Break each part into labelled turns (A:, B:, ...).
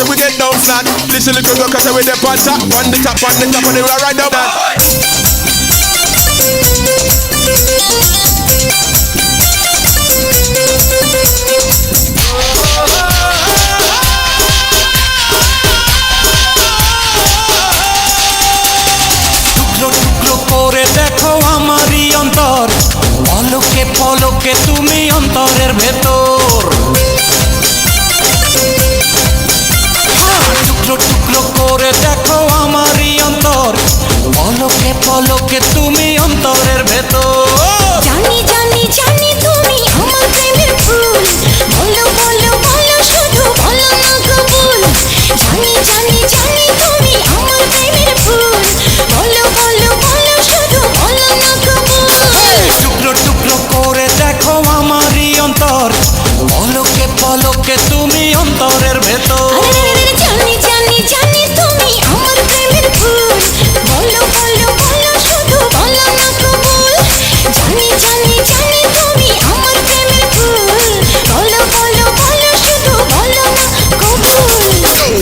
A: say we get down flat. Listen little girl, cause we the on top, on the top, on the top, and we right down that.
B: টুকরো টুকরো করে দেখো আমারই অন্তর পলকে পলকে তুমি অন্তরের ভেতর পলকে তুমি অন্তরের ভেতর
C: জানি জানি জানি তুমি আমার প্রেমের ফুল বলো বলো বলো শুধু বলো না কবুল জানি জানি জানি তুমি আমার প্রেমের ফুল বলো বলো বলো শুধু বলো না কবুল
B: ঝড়ের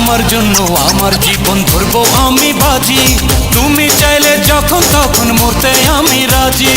B: তোমার জন্য আমার জীবন ধরব আমি বাজি। তুমি চাইলে যখন তখন মরতে আমি রাজি।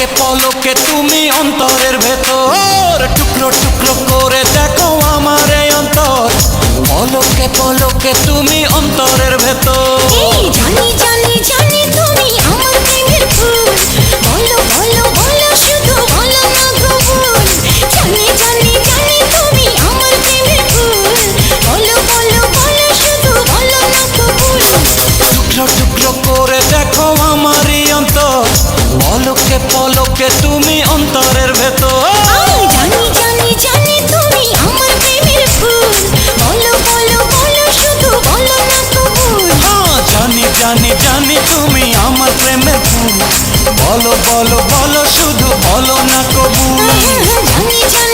B: পলকে পলকে তুমি অন্তরের ভেতর। টুকরো টুকরো করে দেখো আমার এই অন্তর। পলকে পলকে তুমি অন্তরের ভেতর।
C: জানি জানি জানি তুমি আমার প্রেমের ফুল। বলো বলো বলো শুধু বলো না কবুল জানি জানি জানি তুমি আমার প্রেমের ফুল। বলো বলো বলো শুধু বলো না কবুল
B: টুকরো টুকরো করে দেখো অন্তর পলকে পলকে তুমি অন্তরের ভেতর।
C: জানি জানি জানি তুমি আমার বলো বলো বলো শুধু বলো না কবুল
B: হ্যাঁ, জানি জানি